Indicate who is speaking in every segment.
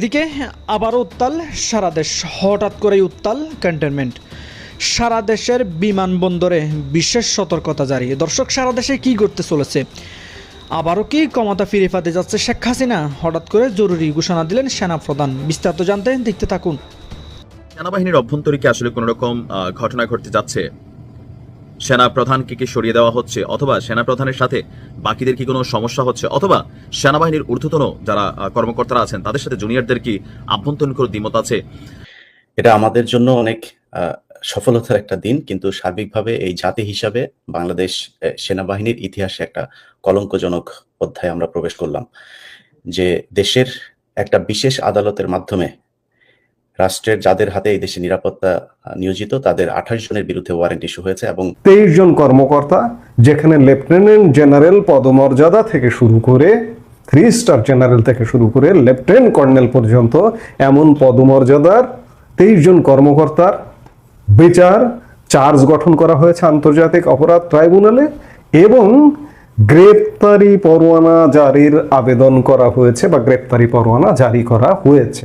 Speaker 1: এদিকে আবারও উত্তাল, সারা দেশ হঠাৎ করেই উত্তাল কন্টেনমেন্ট সারা দেশের বিমানবন্দরে বিশেষ সতর্কতা জারি। দর্শক, সারা দেশে কি করতে চলেছে? আবারও কি ক্ষমতা ফিরে পাতে যাচ্ছে শেখ হাসিনা? হঠাৎ করে জরুরি ঘোষণা দিলেন সেনাপ্রধান। বিস্তারিত জানতে দেখতে থাকুন।
Speaker 2: সেনাবাহিনীর অভ্যন্তরীকে আসলে কোনো রকম ঘটনা ঘটতে যাচ্ছে। সেনা প্রধানকে কি সরিয়ে দেওয়া হচ্ছে, অথবা সেনা প্রধানের সাথে বাকিদের কি কোনো সমস্যা হচ্ছে, অথবা সেনাবাহিনীর ঊর্ধ্বতন যারা কর্মকর্তারা আছেন, তাদের সাথে জুনিয়রদের কি আভ্যন্তরীণ কোনো দ্বিমত আছে?
Speaker 3: এটা আমাদের জন্য অনেক সফলতার একটা দিন, কিন্তু সার্বিকভাবে এই জাতি হিসাবে বাংলাদেশ সেনাবাহিনীর ইতিহাসে একটা কলঙ্কজনক অধ্যায়ে আমরা প্রবেশ করলাম। যে দেশের একটা বিশেষ আদালতের মাধ্যমে রাষ্ট্রের যাদের হাতে এই দেশে নিরাপত্তা নিয়োজিত, তাদের আঠাশ জনের বিরুদ্ধে ওয়ারেন্ট ইস্যু হয়েছে এবং
Speaker 4: তেইশ জন কর্মকর্তা, যেখানে লেফটেন্যান্ট জেনারেল পদমর্যাদা থেকে শুরু করে থ্রি স্টার জেনারেল থেকে শুরু করে লেফটেন্যান্ট কর্নেল পর্যন্ত এমন পদমর্যাদার তেইশ জন কর্মকর্তার বিচার চার্জ গঠন করা হয়েছে আন্তর্জাতিক অপরাধ ট্রাইব্যুনালে এবং গ্রেপ্তারি পরোয়ানা জারির আবেদন করা হয়েছে বা গ্রেপ্তারি পরোয়ানা জারি করা হয়েছে।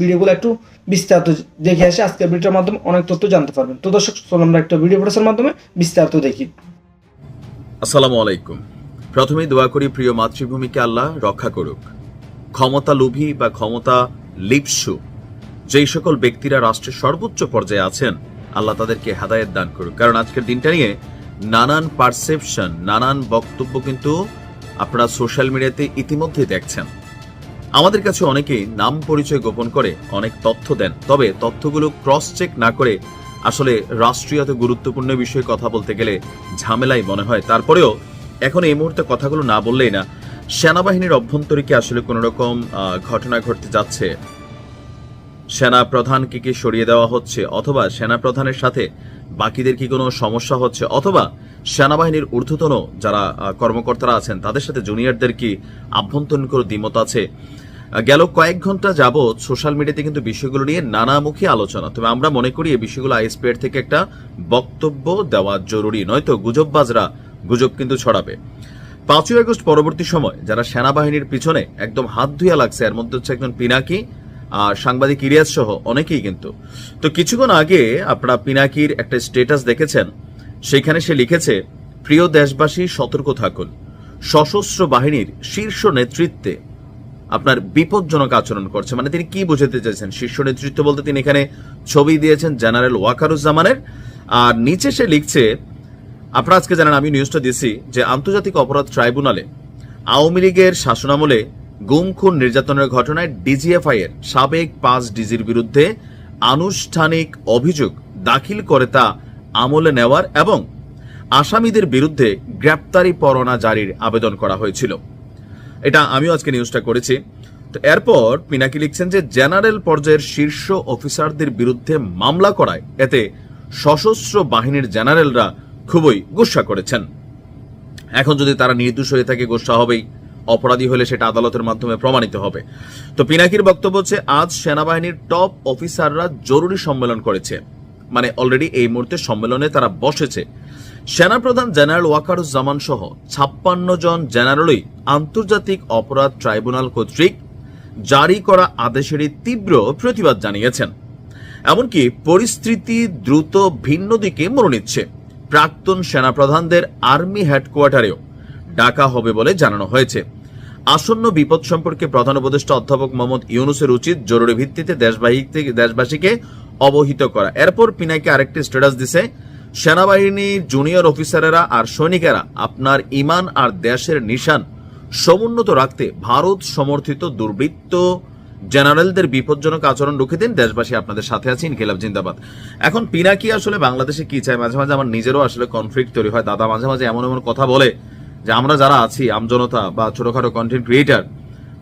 Speaker 1: ভিডিওগুলো একটু বিস্তারিত দেখে আসে, আজকের ভিডিওর মাধ্যমে অনেক তথ্য জানতে পারবেন। তো দর্শক চলো আমরা একটা ভিডিও প্রচার মাধ্যমে বিস্তারিত দেখি।
Speaker 2: আসসালামু আলাইকুম। প্রথমেই দোয়া করি প্রিয় মাতৃভূমিকে আল্লাহ রক্ষা করুক। ক্ষমতা লোভী বা ক্ষমতা লিপসু, যেই সকল ব্যক্তিরা রাষ্ট্রের সর্বোচ্চ পর্যায়ে আছেন, আল্লাহ তাদেরকে হেদায়েত দান করুক। কারণ আজকের দিনটা নিয়ে নানান পারসেপশন নানান বক্তব্য কিন্তু আপনারা সোশ্যাল মিডিয়াতে ইতিমধ্যে দেখছেন। আমাদের কাছে অনেকেই নাম পরিচয় গোপন করে অনেক তথ্য দেন। তবে তথ্যগুলো ক্রস চেক না করে আসলে রাষ্ট্রীয়ত গুরুত্বপূর্ণ বিষয়ে কথা বলতে গেলে ঝামেলাই মনে হয়। তারপরেও এখন এই মুহূর্তে কথাগুলো না বললেই না, সেনাবাহিনীর অভ্যন্তরীকে আসলে কোন রকম ঘটনা ঘটতে যাচ্ছে? সেনা প্রধানকে কি সরিয়ে দেওয়া হচ্ছে? অথবা সেনা প্রধানের সাথে বাকিদের কি কোনো সমস্যা হচ্ছে? অথবা সেনাবাহিনীর ঊর্ধ্বতন যারা কর্মকর্তারা আছেন, তাদের সাথে জুনিয়রদের কি আভ্যন্তরীণ কোনো দ্বিমত আছে? গেল কয়েক ঘণ্টা যাবৎ সোশ্যাল মিডিয়াতে কিন্তু বিষয়গুলো নিয়ে নানামুখী আলোচনা। তবে আমরা মনে করি এই বিষয়গুলো আইএসপিআর থেকে একটা বক্তব্য দেওয়া জরুরি, নয়তো গুজববাজরা গুজব কিন্তু ছড়াবে। পাঁচই আগস্ট পরবর্তী সময় যারা সেনাবাহিনীর পিছনে একদম হাত ধুইয়া লাগছে, এর মধ্যে হচ্ছে একজন পিনাকি আর সাংবাদিক ইরিয়াজ সহ অনেকেই কিন্তু। তো কিছুক্ষণ আগে আপনারা পিনাকির একটা স্টেটাস দেখেছেন, সেখানে সে লিখেছে, প্রিয় দেশবাসী, সতর্ক থাকুন। সশস্ত্র বাহিনীর শীর্ষ নেতৃত্বে আপনার বিপজ্জনক আচরণ করছে। মানে তিনি কি বোঝাতে চাইছেন? শীর্ষ নেতৃত্ব বলতে তিনি এখানে ছবি দিয়েছেন জেনারেল ওয়াকারুজ্জামানের। আর নিচে সে লিখছে, আপনারা আজকে জানেন, আমি নিউজটা দিয়েছি যে আন্তর্জাতিক অপরাধ ট্রাইব্যুনালে আওয়ামী লীগের শাসনামলে গুম খুন নির্যাতনের ঘটনায় ডিজিএফআই এর সাবেক পাঁচ ডিজির বিরুদ্ধে আনুষ্ঠানিক অভিযোগ দাখিল করে তা আমলে নেওয়ার এবং আসামিদের বিরুদ্ধে গ্রেপ্তারি পরোয়ানা জারির আবেদন করা হয়েছিল। এটা আমিও আজকে নিউজটা করেছি। তো এরপর পিনাকি লিখছেন যে জেনারেল পর্যায়ের শীর্ষ অফিসারদের বিরুদ্ধে মামলা করায়। এতে সশস্ত্র বাহিনীর জেনারেলরা খুবই গুসা করেছেন। এখন যদি তারা নির্দোষ হয়ে থাকে, গোসা হবেই। অপরাধী হলে সেটা আদালতের মাধ্যমে প্রমাণিত হবে। তো পিনাকির বক্তব্য হচ্ছে, আজ সেনাবাহিনীর টপ অফিসাররা জরুরি সম্মেলন করেছে। মানে অলরেডি এই মুহূর্তে সম্মেলনে তারা বসেছে। সেনাপ্রধান জেনারেল ওয়াকারুজ্জামান সহ ছাপ্পান্ন জন জেনারেলই আন্তর্জাতিক অপরাধ ট্রাইব্যুনাল কর্তৃক জারি করা আদেশেরই তীব্র প্রতিবাদ জানিয়েছেন। এমনকি পরিস্থিতি দ্রুত ভিন্ন দিকে মোড় নিচ্ছে প্রাক্তন সেনাপ্রধানদের আর্মি হেডকোয়ার্টারেও ডাকা হবে বলে জানানো হয়েছে। আসন্ন বিপদ সম্পর্কে প্রধান উপদেষ্টা অধ্যাপক মোহাম্মদ ইউনুসের উচিত জরুরি ভিত্তিতে দেশবাহী দেশবাসীকে অবহিত করা। এরপর পিনাকে আরেকটি স্ট্যাটাস দিছে সেনাবাহিনীর জুনিয়র অফিসারেরা আর সৈনিকেরা আপনার ইমান আর দেশের নিশান সমুন্নত রাখতে ভারত সমর্থিত দুর্বৃত্ত জেনারেলদের বিপজ্জনক আচরণ রুখে দিন। দেশবাসী আপনাদের সাথে আছে, ইনকিলাব জিন্দাবাদ। এখন পিনাকি আসলে বাংলাদেশে কি চায়? মাঝে মাঝে আমার নিজেরও আসলে কনফ্লিক্ট তৈরি হয়। দাদা মাঝে মাঝে এমন এমন কথা বলে যে আমরা যারা আছি, আমজনতা বা ছোটখাটো কন্টেন্ট ক্রিয়েটার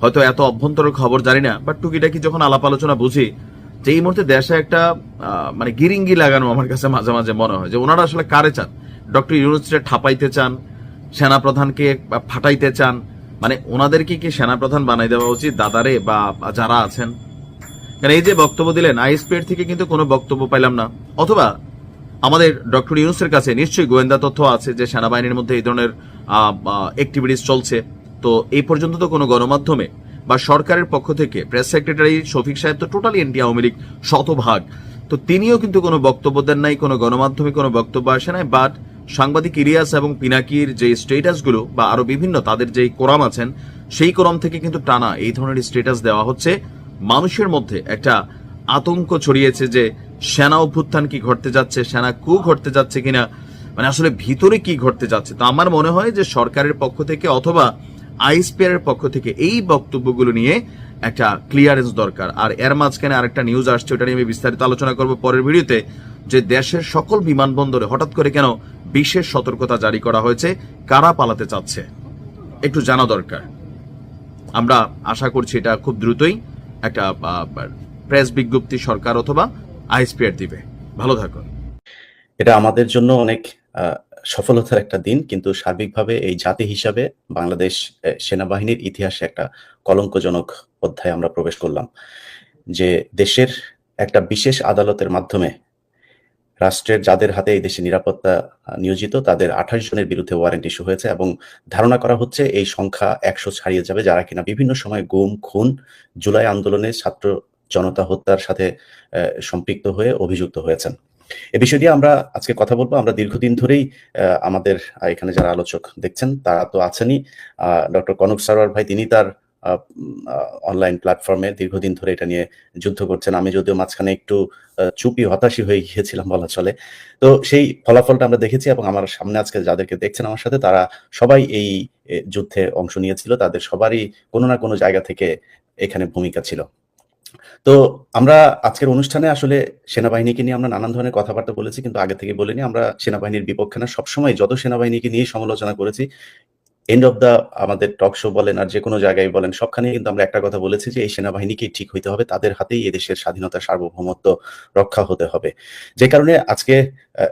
Speaker 2: হয়তো এত অভ্যন্তরের খবর জানি না বাট টুকিটাকি যখন আলাপ আলোচনা বুঝি যে এই মুহূর্তে দেশে একটা মানে গিরিঙ্গি লাগানো আমার কাছে মাঝে মাঝে মনে হয় যে ওনারা আসলে কারে চান? ডক্টর ইউনুসকে ঠাপাইতে চান, সেনাপ্রধানকে ফাটাইতে চান মানে ওনাদেরকে কি সেনাপ্রধান বানাই দেওয়া উচিত? দাদারে বা যারা আছেন? কারণ এই যে বক্তব্য দিলেন, আইএসপির থেকে কিন্তু কোনো বক্তব্য পাইলাম না। অথবা আমাদের ডক্টর ইউনুসের কাছে নিশ্চয়ই গোয়েন্দা তথ্য আছে যে সেনাবাহিনীর মধ্যে এই ধরনের অ্যাক্টিভিটিস চলছে। তো এই পর্যন্ত তো কোনো গণমাধ্যমে বা সরকারের পক্ষ থেকে প্রেস সেক্রেটারি শফিক সাহেব তো টোটালি এন্টি আওয়ামী লীগ শতভাগ। তো তিনিও কিন্তু কোনো বক্তব্য দেন নাই, কোনো গণমাধ্যমে কোনো বক্তব্য আসে নাই বাট সাংবাদিক ইরিয়াস এবং পিনাকির যে স্টেটাসগুলো বা আরও বিভিন্ন তাদের যে কোরাম আছেন, সেই কোরাম থেকে কিন্তু টানা এই ধরনের স্টেটাস দেওয়া হচ্ছে। মানুষের মধ্যে একটা আতঙ্ক ছড়িয়েছে যে সেনা অভ্যুত্থান কি ঘটতে যাচ্ছে, সেনা কু ঘটতে যাচ্ছে কিনা মানে আসলে ভিতরে কি ঘটতে যাচ্ছে। তো আমার মনে হয় যে সরকারের পক্ষ থেকে অথবা আইএসপিআর এর পক্ষ থেকে এই বক্তব্যগুলো নিয়ে একটা ক্লিয়ারেন্স দরকার। আর এর মাঝখানে আরেকটা নিউজ আসছে, ওটা নিয়ে আমি বিস্তারিত আলোচনা করব পরের ভিডিওতে, যে দেশের সকল বিমানবন্দরে হঠাৎ করে কেন বিশেষ সতর্কতা জারি করা হয়েছে, কারা পালাতে চাচ্ছে? একটু জানা দরকার। আমরা আশা করছি এটা খুব দ্রুতই একটা প্রেস বিজ্ঞপ্তি সরকার অথবা আইএসপিআর দিবে। ভালো থাকুন।
Speaker 3: এটা আমাদের জন্য অনেক সফলতার একটা দিন, কিন্তু সার্বিকভাবে এই জাতি হিসাবে বাংলাদেশ সেনাবাহিনীর ইতিহাসে একটা কলঙ্কজনক অধ্যায়ে আমরা প্রবেশ করলাম। যে দেশের একটা বিশেষ আদালতের মাধ্যমে রাষ্ট্রের যাদের হাতে এই দেশে নিরাপত্তা নিয়োজিত, তাদের আঠাশ জনের বিরুদ্ধে ওয়ারেন্ট ইস্যু হয়েছে এবং ধারণা করা হচ্ছে এই সংখ্যা একশো ছাড়িয়ে যাবে যারা কিনা বিভিন্ন সময় গুম, খুন, জুলাই আন্দোলনে ছাত্র জনতা হত্যার সাথে সম্পৃক্ত হয়ে অভিযুক্ত হয়েছেন। এ বিষয় আমরা আজকে কথা বলব। আমরা দীর্ঘদিন ধরেই আমাদের এখানে যারা আলোচক দেখছেন, তারা তো আছেনই। ডক্টর কনক সারোয়ার ভাই, তিনি তার অনলাইন প্ল্যাটফর্মে দীর্ঘদিন ধরে এটা নিয়ে যুদ্ধ করছেন। আমি যদিও মাঝখানে একটু চুপি হতাশি হয়ে গিয়েছিলাম বলা চলে। তো সেই ফলাফলটা আমরা দেখেছি এবং আমার সামনে আজকে যাদেরকে দেখছেন আমার সাথে, তারা সবাই এই যুদ্ধে অংশ নিয়েছিল। তাদের সবারই কোনো না কোনো জায়গা থেকে এখানে ভূমিকা ছিল। তো আমরা আজকের অনুষ্ঠানে আসলে সেনাবাহিনীকে নিয়ে আমরা নানান ধরনের কথাবার্তা বলেছি, কিন্তু আগে থেকে বলিনি। আমরা সেনাবাহিনীর বিপক্ষে না, সবসময় যত সেনাবাহিনীকে নিয়ে সমালোচনা করেছি এন্ড অফ দা আমাদের টক শো বলেন আর যে কোনো জায়গায় বলেন, সবখানে কিন্তু আমরা একটা কথা বলেছি যে, এই সেনাবাহিনীকেই ঠিক হইতে হবে, তাদের হাতেই এদেশের স্বাধীনতা, সার্বভৌমত্ব রক্ষা হতে হবে। যে কারণে আজকে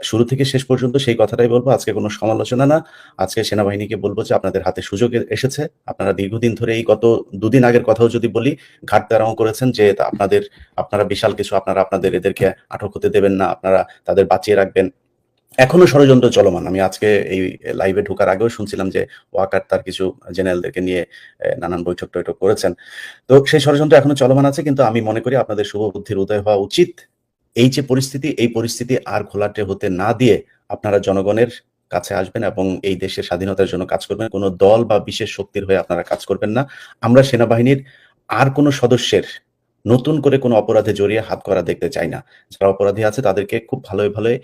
Speaker 3: শুরু থেকে শেষ পর্যন্ত সেই কথাটাই বলব, আজকে কোনো সমালোচনা না। আজকে সেনাবাহিনীকে বলব যে, আপনাদের হাতে সুযোগ এসেছে। আপনারা দীর্ঘদিন ধরে এই গত দুদিন আগের কথাও যদি বলি, ঘাট তারাও করেছেন যে, আপনাদের, আপনারা বিশাল কিছু, আপনারা আপনাদের এদেরকে আটক হতে দেবেন না, আপনারা তাদের বাঁচিয়ে রাখবেন। এখনও ষড়যন্ত্র চলমান। আমি আজকে এই লাইভে ঢোকার আগেও শুনছিলাম যে ওয়াকার তার কিছু জেনারেলদেরকে নিয়ে নানান বৈঠক টৈঠক করেছেন। তো সেই ষড়যন্ত্র এখনও চলমান আছে, কিন্তু আমি মনে করি আপনাদের শুভ বুদ্ধির উদয় হওয়া উচিত। এই যে পরিস্থিতি, এই পরিস্থিতি আর ঘোলাটে হতে না দিয়ে আপনারা জনগণের কাছে আসবেন এবং এই দেশের স্বাধীনতার জন্য কাজ করবেন। কোনো দল বা বিশেষ শক্তির হয়ে আপনারা কাজ করবেন না। আমরা সেনাবাহিনীর আর কোনো সদস্যের নতুন করে কোনো অপরাধে জড়িয়ে হাত করা দেখতে চাই না। যারা অপরাধী আছে, তাদেরকে খুব ভালোই ভালোই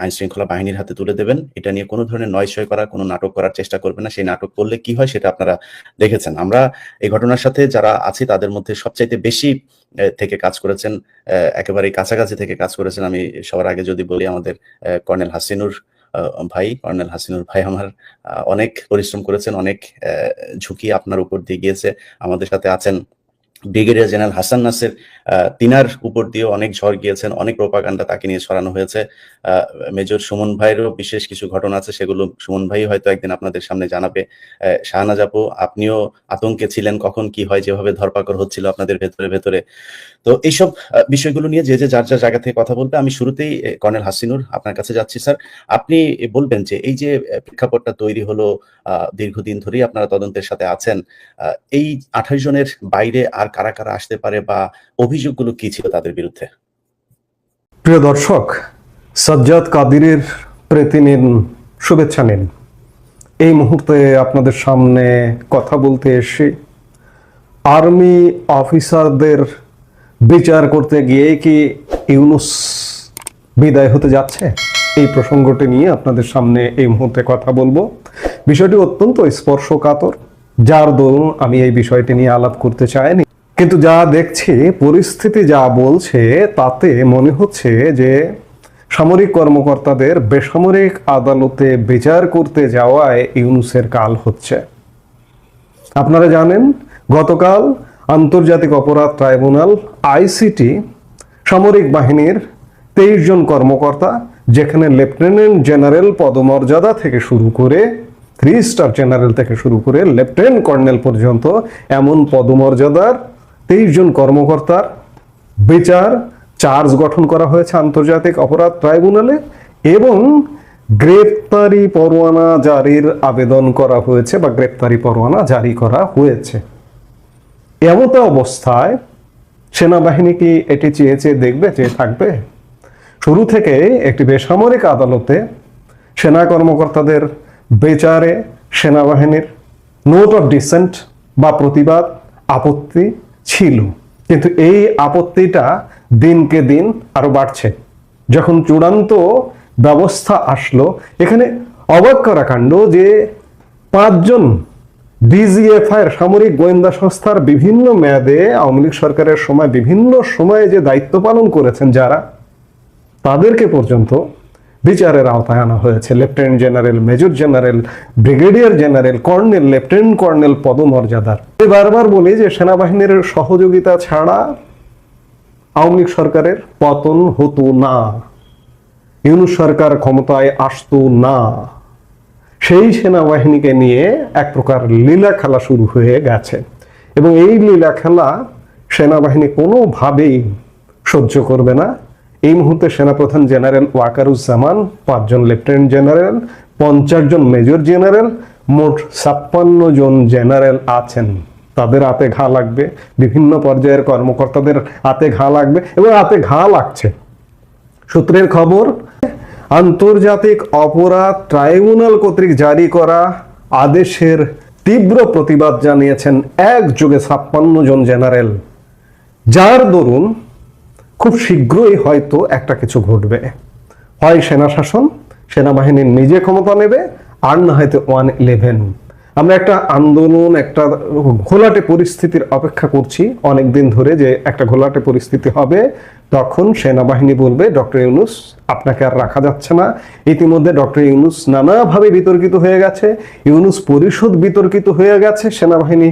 Speaker 3: আইন শৃঙ্খলা বাহিনীর হাতে তুলে দেবেন। এটা নিয়ে কোনো ধরনের নয়সয় করা কোনো নাটক করার চেষ্টা করবেন না। সেই নাটক করলে কি হয় সেটা আপনারা দেখেছেন। আমরা এই ঘটনার সাথে যারা আছি তাদের মধ্যে সবচাইতে বেশি থেকে কাজ করেছেন আহ, একেবারেই কাছাকাছি থেকে কাজ করেছেন। আমি সবার আগে যদি বলি আমাদের কর্নেল হাসিনুর ভাই কর্নেল হাসিনুর ভাই আমার অনেক পরিশ্রম করেছেন অনেক ঝুঁকি আপনার উপর দিয়ে গিয়েছে। আমাদের সাথে আছেন ব্রিগেডিয়ার জেনারেল হাসান নাসের তিনার উপর দিয়ে অনেক ঝড় গিয়েছেন, অনেক প্রোপাগান্ডা তাকে নিয়ে ছড়ানো হয়েছে। মেজর সুমন ভাইয়েরও বিশেষ কিছু ঘটনা আছে, সেগুলো সুমন ভাই হয়তো একদিন আপনাদের সামনে জানাবে। শাহনাজ আপু, আপনিও আতঙ্কে ছিলেন কখন কি হয়, যেভাবে ধরপাকড় হচ্ছিল আপনাদের ভেতরে ভেতরে। তো এইসব বিষয়গুলো নিয়ে যে যে যার যার জায়গা থেকে কথা বলবে, আমি শুরুতেই কর্নেল হাসিনুর আপনার কাছে যাচ্ছি, স্যার। আপনি বলবেন যে এই যে প্রেক্ষাপটটা তৈরি হলো দীর্ঘদিন ধরেই আপনারা তদন্তের সাথে আছেন এই আঠাশ জনের বাইরে আর কারা কারা আসতে পারে বা অভিযোগগুলো কি ছিল তাদের বিরুদ্ধে?
Speaker 4: প্রিয় দর্শক, সাজ্জাদ কাদিরের প্রীতি নিন শুভেচ্ছা নিন। এই মুহূর্তে আপনাদের সামনে কথা বলতে এসে আর্মি অফিসারদের বিচার করতে গিয়ে কি ইউনুস বিদায় হতে যাচ্ছে? এই প্রসঙ্গটি নিয়ে আপনাদের সামনে এই মুহূর্তে কথা বলব। বিষয়টি অত্যন্ত স্পর্শকাতর। যার দরুন আমি এই বিষয়টি নিয়ে আলাপ করতে চাইনি। কিন্তু যা দেখছি, পরিস্থিতি যা বলছে, তাতে মনে হচ্ছে যে সামরিক কর্মকর্তাদের বেসামরিক আদালতে বিচার করতে যাওয়ায় ইউনুসের কাল হচ্ছে। আপনারা জানেন, গতকাল আন্তর্জাতিক অপরাধ ট্রাইব্যুনাল, আইসিটি, সামরিক বাহিনীর তেইশ জন কর্মকর্তা, যেখানে লেফটেন্যান্ট জেনারেল পদমর্যাদা থেকে শুরু করে, থ্রি স্টার জেনারেল থেকে শুরু করে লেফটেন্যান্ট কর্নেল পর্যন্ত এমন পদমর্যাদার তেইশ জন কর্মকর্তার বিচার চার্জ গঠন করা হয়েছে আন্তর্জাতিক অপরাধ ট্রাইব্যুনালে এবং গ্রেপ্তারি পরোয়ানা জারির আবেদন করা হয়েছে বা গ্রেপ্তারি পরোয়ানা জারি করা হয়েছে। এমত অবস্থায় সেনাবাহিনী কি এটি চেয়ে চেয়ে দেখবে, চেয়ে থাকবে? শুরু থেকে একটি বেসামরিক আদালতে সেনা কর্মকর্তাদের বেচারে সেনাবাহিনীর নোট অফ ডিসেন্ট বা প্রতিবাদ, আপত্তি ছিল। কিন্তু এই আপত্তিটা দিনকে দিন আরও বাড়ছে। যখন চূড়ান্ত ব্যবস্থা আসলো, এখানে অবাক করা কাণ্ড যে পাঁচজন ডিজিএফআই সামরিক গোয়েন্দা সংস্থার বিভিন্ন মেয়াদে আওয়ামী লীগ সরকারের সময় বিভিন্ন সময়ে যে দায়িত্ব পালন করেছেন যারা, তাদেরকে পর্যন্ত বিচারের আওতায় আনা হয়েছে। Lieutenant general major general brigadier general colonel lieutenant colonel পদমর্যাদার। বারবার বলি যে সেনাবাহিনীর সহযোগিতা ছাড়া আওয়ামী লীগ সরকারের পতন হতো না। ইউনুস সরকার ক্ষমতায় আসতো না। সেই সেনাবাহিনীকে নিয়ে এক প্রকার লীলা খেলা শুরু হয়ে গেছে। এবং এই লীলা খেলা সেনাবাহিনী কোনোভাবেই সহ্য করবে না। এই মুহূর্তে সেনাপ্রধান জেনারেল ওয়াকারুজ্জামান, পাঁচজন লেফটেন্যান্ট জেনারেল, পঞ্চাশ জন মেজর জেনারেল, মোট ছাপ্পান্ন জন জেনারেল আছেন। তাদের হাতে ঘা লাগবে, বিভিন্ন পর্যায়ের কর্মকর্তাদের হাতে ঘা লাগবে এবং হাতে ঘা লাগছে। সূত্রের খবর, আন্তর্জাতিক অপরাধ ট্রাইব্যুনাল কর্তৃক জারি করা আদেশের তীব্র প্রতিবাদ জানিয়েছেন একযোগে ছাপ্পান্ন জন জেনারেল। যার দরুন খুব শীঘ্রই হয়তো একটা কিছু ঘটবে। হয় সেনা শাসন সেনাবাহিনী নিজে ক্ষমতা নেবে, আর না হয়তো ওয়ান ইলেভেন। আমরা একটা আন্দোলন, একটা ঘোলাটে পরিস্থিতির অপেক্ষা করছি। অনেক দিন ধরে যে একটা ঘোলাটে পরিস্থিতি হবে, তখন সেনাবাহিনী বলবে, ডক্টর ইউনুস, আপনাকে আর রাখা যাচ্ছে না। ইতিমধ্যে ডক্টর ইউনুস নানাভাবে বিতর্কিত হয়ে গেছে। ইউনুস পরিষদ বিতর্কিত হয়ে গেছে। সেনাবাহিনী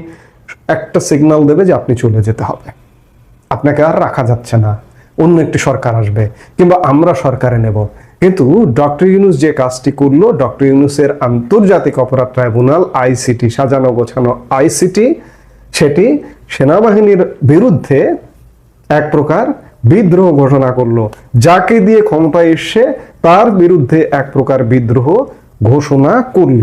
Speaker 4: একটা সিগন্যাল দেবে যে আপনি চলে যেতে হবে। আপনাকে আর রাখা যাচ্ছে না। অন্য একটি সরকার আসবে, কিংবা আমরা সরকারে নেব। কিন্তু ডক্টর ইউনুস যে কাজটি করল, ডক্টর ইউনুসের আন্তর্জাতিক অপরাধ ট্রাইব্যুনাল, আইসিটি, সাজানো গোছানো আইসিটি, সেটি সেনাবাহিনীর বিরুদ্ধে এক প্রকার বিদ্রোহ ঘোষণা করল। যাকে দিয়ে ক্ষমতায় এসে তার বিরুদ্ধে এক প্রকার বিদ্রোহ ঘোষণা করল।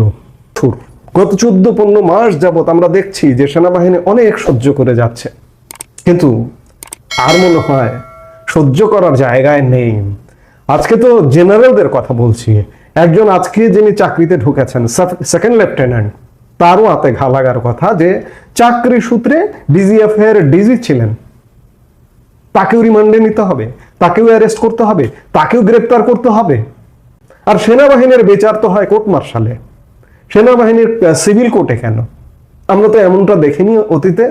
Speaker 4: থুর। গত চোদ্দ পনেরো মাস যাবত আমরা দেখছি যে সেনাবাহিনী অনেক সহ্য করে যাচ্ছে। কিন্তু আর মনে হয় সহ্য করার জায়গায় নেই। আজকে তো জেনারেলদের কথা বলছি। একজন আজকে যিনি চাকরিতে ঢুকেছেন সেকেন্ড লেফটেন্যান্ট, তারও হাতে ঘা লাগার কথা যে চাকরি সূত্রে ডিজিএফ এর ডিজি ছিলেন। তাকেও রিমান্ডে নিতে হবে, তাকেও অ্যারেস্ট করতে হবে, তাকেও গ্রেপ্তার করতে হবে। আর সেনাবাহিনীর বিচার তো হয় কোর্ট মার্শালে। সেনাবাহিনীর সিভিল কোর্টে কেন? আমরা তো এমনটা দেখিনি অতীতে।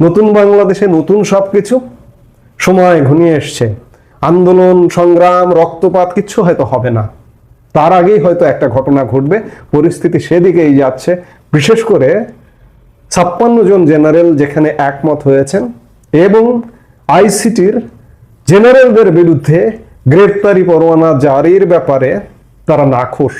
Speaker 4: নতুন বাংলাদেশে নতুন সব কিছু সময় ঘনিয়ে এসছে। আন্দোলন, সংগ্রাম, রক্তপাত কিচ্ছু হয়তো হবে না। তার আগেই হয়তো একটা ঘটনা ঘটবে। পরিস্থিতি সেদিকেই যাচ্ছে। বিশেষ করে ছাপ্পান্ন জন জেনারেল যেখানে একমত হয়েছেন এবং আইসিটির জেনারেলদের বিরুদ্ধে গ্রেপ্তারি পরোয়ানা জারির ব্যাপারে তারা নাখোশ।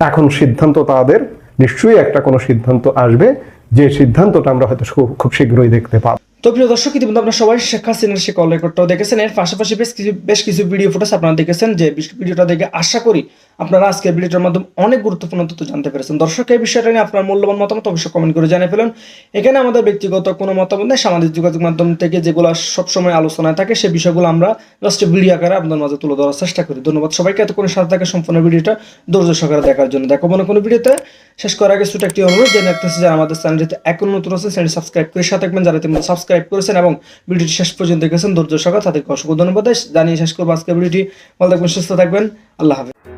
Speaker 4: এখন সিদ্ধান্ত তাদের। নিশ্চয়ই একটা কোনো সিদ্ধান্ত আসবে। যে সিদ্ধান্তটা আমরা হয়তো খুব শীঘ্রই দেখতে পাবো।
Speaker 1: তো প্রিয় দর্শক, ইতিমধ্যে আপনারা সবাই শেখ হাসিনার সে কল রেকর্ডটাও দেখেছেন। এর পাশাপাশি বেশ কিছু বেশ কিছু ভিডিও ফুটেজ আপনারা দেখেছেন যে ভিডিওটা দেখে আশা করি আপনারা আজকের ভিডিওটার মাধ্যমে অনেক গুরুত্বপূর্ণ তথ্য জানতে পেরেছেন। দর্শক, এই বিষয়টা নিয়ে আপনার মূল্যবান মতামত অবশ্যই কমেন্ট করে জানিয়ে ফেলুন। এখানে আমাদের ব্যক্তিগত কোনো মতামত নেই। সামাজিক যোগাযোগ মাধ্যম থেকে যেগুলো সবসময় আলোচনায় থাকে সেই বিষয়গুলো আমরা জাস্ট ভিডিও আকারে আপনাদের মাঝে তুলে ধরার চেষ্টা করি। ধন্যবাদ সবাইকে এতক্ষণ সাথে থাকে সম্পূর্ণ ভিডিওটা ধৈর্য সহকারে দেখার জন্য। দেখো, মনে কোনো ভিডিওতে শেষ করার আগে ছোট একটি অনুরোধ রাখতেছি যারা আমাদের চ্যানেলটিতে এখন নতুন আছে চ্যানেল সাবস্ক্রাইব করে সাথে থাকবেন। যারা ইতিমধ্যে সাবস্ক্রাইব করেছেন এবং ভিডিওটি শেষ পর্যন্ত দেখেছেন, ধৈর্য সকাল তাদেরকে অসংখ্য ধন্যবাদ। জানিয়ে শেষ করব আজকের ভিডিওটি। ভালো থাকবেন, সুস্থ থাকবেন। আল্লাহ হাফেজ।